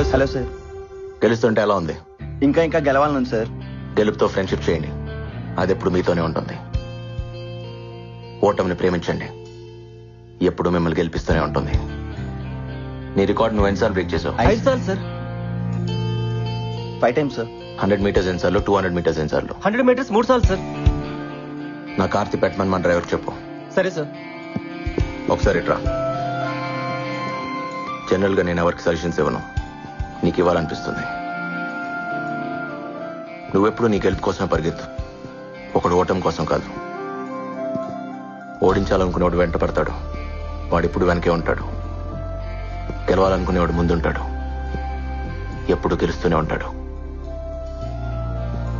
Hello hello sir. గెలుస్తుంటే ఎలా ఉంది? ఇంకా ఇంకా గెలవాలను సార్. గెలుపుతో ఫ్రెండ్షిప్ చేయండి. అది ఎప్పుడు మీతోనే ఉంటుంది. ఓటమిని ప్రేమించండి. ఎప్పుడు మిమ్మల్ని గెలిపిస్తూనే ఉంటుంది. నీ రికార్డ్ నువ్వు ఎన్నిసార్లు బ్రేక్ చేసావు? ఐదు sir sir. Five times sir. Hundred metres ఎన్నిసార్లు టూ హండ్రెడ్ మీటర్స్ ఎన్నిసార్లు? హండ్రెడ్ మీటర్స్ మూడు సార్లు సార్. నా కార్తి పెట్టమని మన డ్రైవర్ చెప్పు. సరే సార్. ఒకసారి ఇట్రా. జనరల్గా నేను ఎవరికి సజెషన్స్ ఇవ్వను? నీకు ఇవ్వాలనిపిస్తుంది నువ్వెప్పుడు నీ గెలుపు కోసమే పరిగెత్తు. ఒకడు ఓటమి కోసం కాదు. ఓడించాలనుకునేవాడు వెంట పడతాడు. వాడిప్పుడు వెనకే ఉంటాడు. గెలవాలనుకునేవాడు ముందుంటాడు. ఎప్పుడు గెలుస్తూనే ఉంటాడు.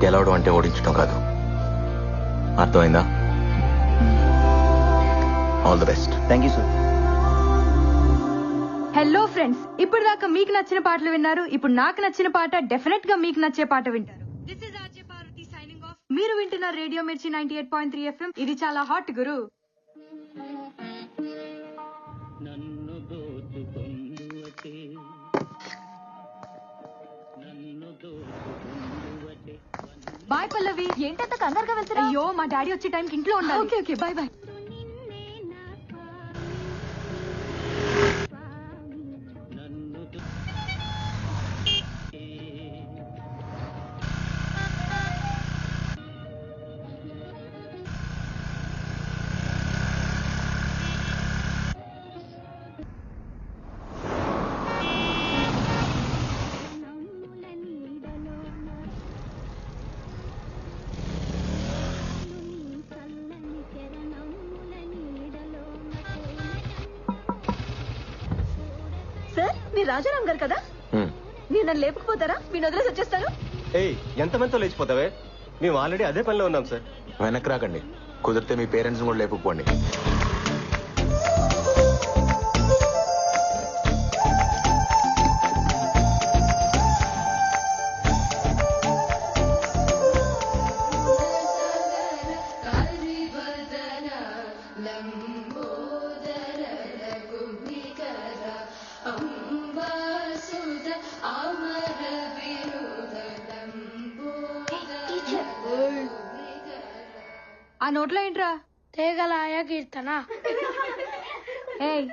గెలవడం అంటే ఓడించడం కాదు. అర్థమైందా? All the best thank you sir hello friends ఇప్పుడు దాకా మీకు నచ్చిన పాటలు విన్నారు. ఇప్పుడు నాకు నచ్చిన పాట డెఫినెట్గా మీకు నచ్చే పాట వింటారు. This is RJ Parvati signing off. మీరు వింటున్న radio Mirchi ninety eight point three FM ఇది చాలా హాట్ గురు నన్ను దోచుకొందువటే నన్ను బాయ్ పల్లవి. ఏంటంత కంగారుగా వెళ్తున్నా అయ్యో మా డాడీ వచ్చే టైంకి ఇంట్లో ఉండాలి. Okay okay. బాయ్ బాయ్ మీరు రాజారాం గారు కదా. మీరు నన్ను లేపకపోతారా? మీరు వదిలేసి వచ్చేస్తారు ఏయ్ ఎంత మందితో లేచిపోతావే? మేము ఆల్రెడీ అదే పనిలో ఉన్నాం సార్. వెనక్కి రాకండి. కుదిరితే మీ పేరెంట్స్ కూడా లేపుకోండి ఆ నోట్లో ఏంట్రా? తేగలాయ కీర్తన. ఏయ్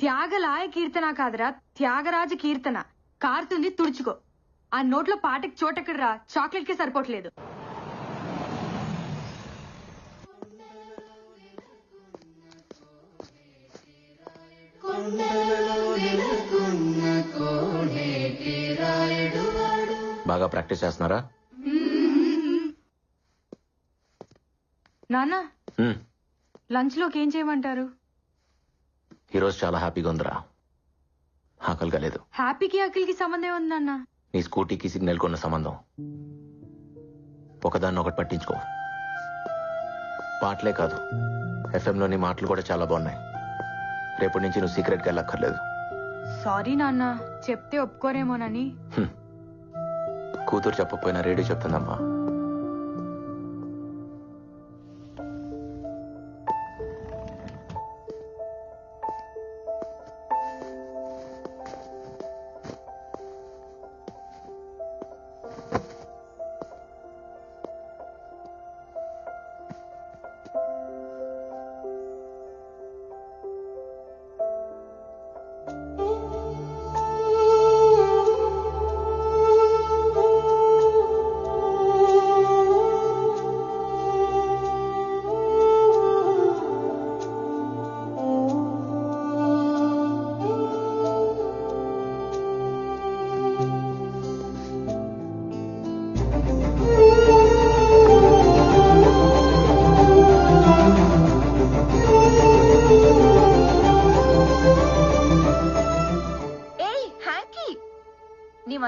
త్యాగలాయ కీర్తన కాదురా త్యాగరాజ కీర్తన. కారుతుంది తుడుచుకో. ఆ నోట్లో పాటకి చోటెక్కడరా చాక్లెట్కి సరిపోవట్లేదు. బాగా ప్రాక్టీస్ చేస్తున్నారా? నాన్న. లంచ్లోకి ఏం చేయమంటారు? ఈరోజు చాలా హ్యాపీగా ఉందిరా. ఆకలిగా లేదు. హ్యాపీకి అఖిల్కి సంబంధం ఉంది నాన్న? నీ స్కూటీకి సిగ్నల్ కొన్న సంబంధం. ఒకదాన్ని ఒకటి పట్టించుకో. పాటలే కాదు. ఎఫ్ఎంలోని మాటలు కూడా చాలా బాగున్నాయి. రేపటి నుంచి నువ్వు సీక్రెట్కి వెళ్ళక్కర్లేదు. సారీ నాన్న చెప్తే ఒప్పుకోరేమోనని. కూతురు చెప్పకపోయినా రేడియో చెప్తుందమ్మా.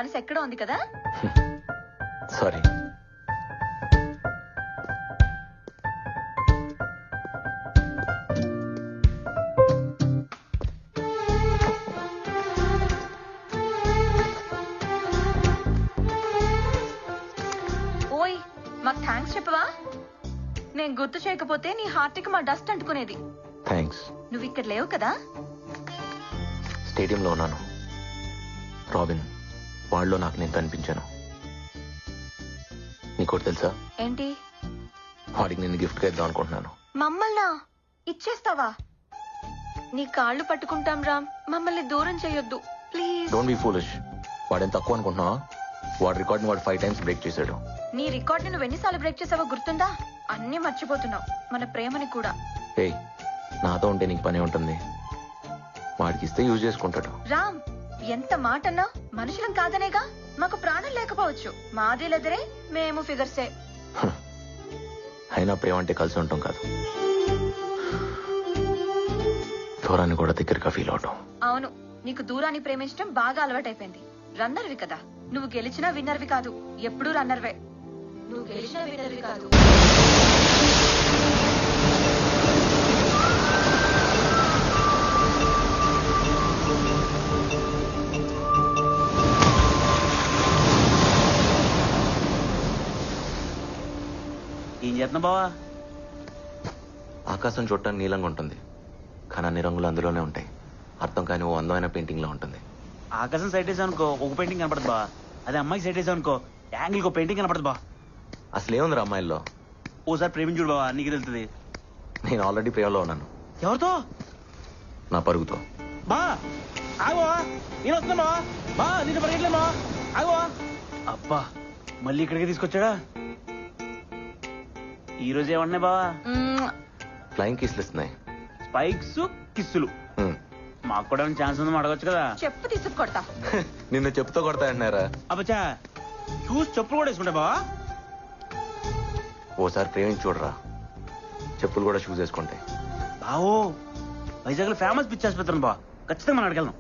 మనసు ఎక్కడో ఉంది కదా? సారీ ఓయ్ మాకు థ్యాంక్స్ చెప్పవా? నేను గుర్తు చేయకపోతే నీ హార్ట్కి మా డస్ట్ అంటుకునేది. థ్యాంక్స్ నువ్వు ఇక్కడ లేవు కదా? స్టేడియంలో ఉన్నాను. రాబిన్ వాళ్ళలో నాకు నేను కనిపించాను. నీకోటి తెలుసా? ఏంటి? వాడికి నేను గిఫ్ట్గా ఇద్దాం అనుకుంటున్నాను. మమ్మల్నా? ఇచ్చేస్తావా? నీ కాళ్ళు పట్టుకుంటాం రామ్. మమ్మల్ని దూరం చేయొద్దు. ప్లీజ్. డోంట్ బీ ఫూలిష్ వాడేం తక్కువ అనుకుంటున్నావా? వాడి రికార్డ్ని వాడు ఫైవ్ టైమ్స్ బ్రేక్ చేశాడు. నీ రికార్డ్ నువ్వు ఎన్నిసార్లు బ్రేక్ చేసావో గుర్తుందా? అన్నీ మర్చిపోతున్నావు. మన ప్రేమని కూడా. ఏయ్ నాతో ఉంటే నీకు పని ఉంటుంది. వాడికి ఇస్తే యూజ్ చేసుకుంటాడు. రామ్ ఎంత మాటన్నా? మనుషులం కాదనేగా? మాకు ప్రాణం లేకపోవచ్చు. మాదేలెదరే మేము ఫిగర్సే. అయినా ప్రేమ అంటే కలిసి ఉంటాం కాదు. దూరాన్ని కూడా దగ్గరగా ఫీల్ అవటం. అవును. నీకు దూరాన్ని ప్రేమించడం బాగా అలవాటైపోయింది. రన్నర్వి కదా. నువ్వు గెలిచినా విన్నర్వి కాదు. ఎప్పుడూ రన్నర్వే. నువ్వు గెలిచినా విన్నర్వి కాదు. చేస్తున్నా బావా? ఆకాశం చూడటానికి నీలంగా ఉంటుంది. కానీ అన్ని రంగులు అందులోనే ఉంటాయి. అర్థం కాని ఓ అందమైన పెయింటింగ్ లా ఉంటుంది. ఆకాశం సైట్ వేసావు అనుకో ఒక పెయింటింగ్ కనపడదు బా అదే అమ్మాయికి సైట్ వేసావు అనుకో యాంగిల్ ఒక పెయింటింగ్ కనపడదు బా అసలు ఏముంది అమ్మాయిల్లో? ఓసారి ప్రేమించుడు బావా నీకు తెలుస్తుంది. నేను ఆల్రెడీ ప్రేమలో ఉన్నాను. ఎవరితో? నా పరుగుతో. బా ఆగో నేను వస్తున్నా బా నేను పరిగెట్లే బా ఆగో అబ్బా మళ్ళీ ఇక్కడికి తీసుకొచ్చాడా? ఈ రోజు ఏమన్నాయి బావా? మ్మ్. ఫ్లయింగ్ కిస్లు ఇస్తున్నాయి స్పైక్స్ కిస్సులు. మాకు కూడా ఛాన్స్ ఉందని అడగొచ్చు కదా. చెప్పు తీసుకు కొడతా. నిన్ను చెప్తూ కొడతా అంటున్నారా? అబ్బచ్చా షూస్ చెప్పులు కూడా వేసుకుంటా బావా. ఓసారి ప్రేమించి చూడరా. చెప్పులు కూడా షూస్ వేసుకుంటాయి బావో వైజాగ్లో ఫేమస్ పిచ్చి ఆసుపత్రి బా ఖచ్చితంగా మనం అడగలను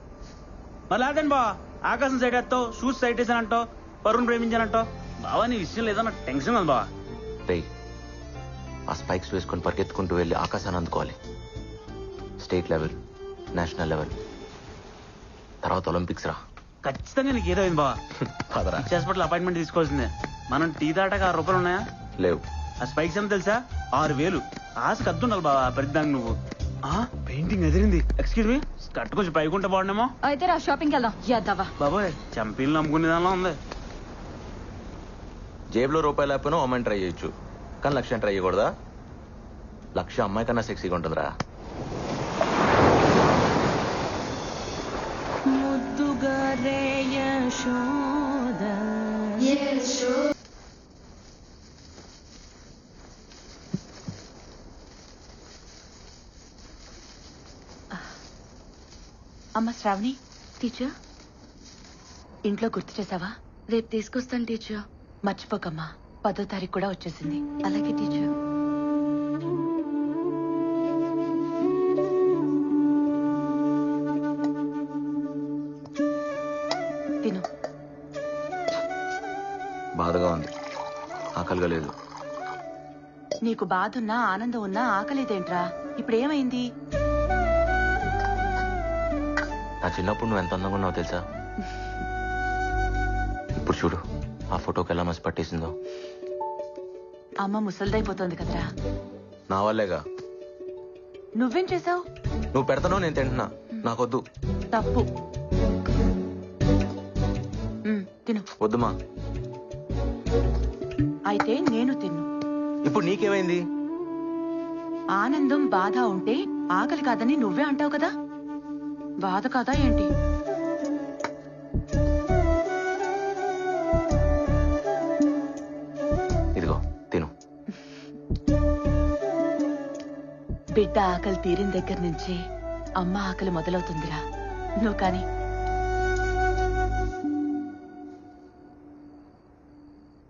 మళ్ళీ అదేంటి బా ఆకాశం సైడ్ వేస్తావు షూస్ సైడ్ వేసానంటావు పరుణ్ ప్రేమించానంటావు. బావా నీ విషయం లేదో నాకు టెన్షన్ ఉంది బావా? రేయ్ ఆ స్పైక్స్ వేసుకొని పరిగెత్తుకుంటూ వెళ్ళి ఆకాశాన్ని అందుకోవాలి. State level national level. తర్వాత ఒలింపిక్స్ రా. ఖచ్చితంగా నీకు ఏదో అయింది బావా. పదరా. పిచ్చి హాస్పిటల్ అపాయింట్మెంట్ తీసుకోవాల్సిందే. మనం టీ తాటాక ఆరు రూపాయలు ఉన్నాయా? లేవు. ఆ స్పైక్స్ ఎంత తెలుసా? ఆరు వేలు. ఆశ కద్దు ఉండాలి బావా ప్రతిదానికి నువ్వు. ఆ? పెయింటింగ్ ఎదిరింది. ఎక్స్క్యూజ్ మీ కట్టు కొంచెం పైకుంటే బాగుండేమో. అయితే రా షాపింగ్కి వెళ్దాం. బాబోయ్ చంపీలు నమ్ముకునే దానిలో ఉంది. జేబులో రూపాయలు లేకపోయినా అమ్మాయిని ట్రై చేయొచ్చు. కానీ లక్ష్యం ట్రై చేయకూడదా లక్ష అమ్మాయి కన్నా సెక్సీగా ఉంటుందిరా. అమ్మ శ్రావణి టీచర్. ఇంట్లో గుర్తు చేసావా? రేపు తీసుకొస్తాను టీచర్. మర్చిపోకమ్మా. పదో తారీఖు కూడా వచ్చేసింది. అలాగే టీచర్. తిను. బాధగా ఉంది. ఆకలిగా లేదు. నీకు బాధ ఉన్నా ఆనందం ఉన్నా ఆకలేదేంట్రా? ఇప్పుడు ఏమైంది నా చిన్నప్పుడు నువ్వు ఎంత అందంగా ఉన్నావు తెలుసా? ఇప్పుడు చూడు. ఆ ఫోటోకి ఎలా మసి పట్టేసిందో. అమ్మ ముసలిదైపోతోంది కదరా. నా వల్లేగా. నువ్వేం చేసావు నువ్వు పెడతానో నేను తింటున్నా. నాకొద్దు. తప్పు. తిను. వద్దుమా? అయితే నేను తిన్ను. ఇప్పుడు నీకేమైంది? ఆనందం బాధ ఉంటే ఆకలి కాదని నువ్వే అంటావు కదా? బాధ కాదా ఏంటి? బిడ్డ ఆకలి తీరిన దగ్గర నుంచి అమ్మ ఆకలి మొదలవుతుందిరా. నువ్వు కానీ.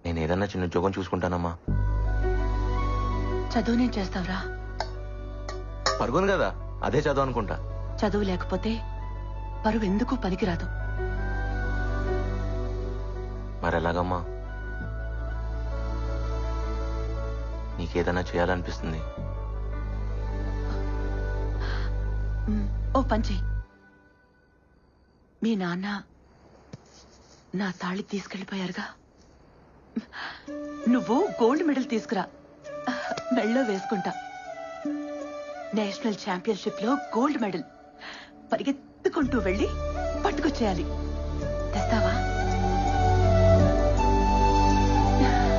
నేను ఏదన్నా చిన్న ఉద్యోగం చూసుకుంటానమ్మా. చదువు నేను చేస్తావురా. పరుగుంది కదా అదే చదువు అనుకుంటా. చదువు లేకపోతే పరువు ఎందుకు పనికిరాదు? మరి ఎలాగమ్మా? నీకేదైనా చేయాలనిపిస్తుంది? ఓ పంచి. మీ నాన్న నా తాళి తీసుకెళ్ళిపోయారుగా నువ్వు గోల్డ్ మెడల్ తీసుకురా. మెళ్ళో వేసుకుంటా. నేషనల్ ఛాంపియన్షిప్లో గోల్డ్ మెడల్. పరిగెత్తుకుంటూ వెళ్ళి పట్టుకొచ్చేయాలి.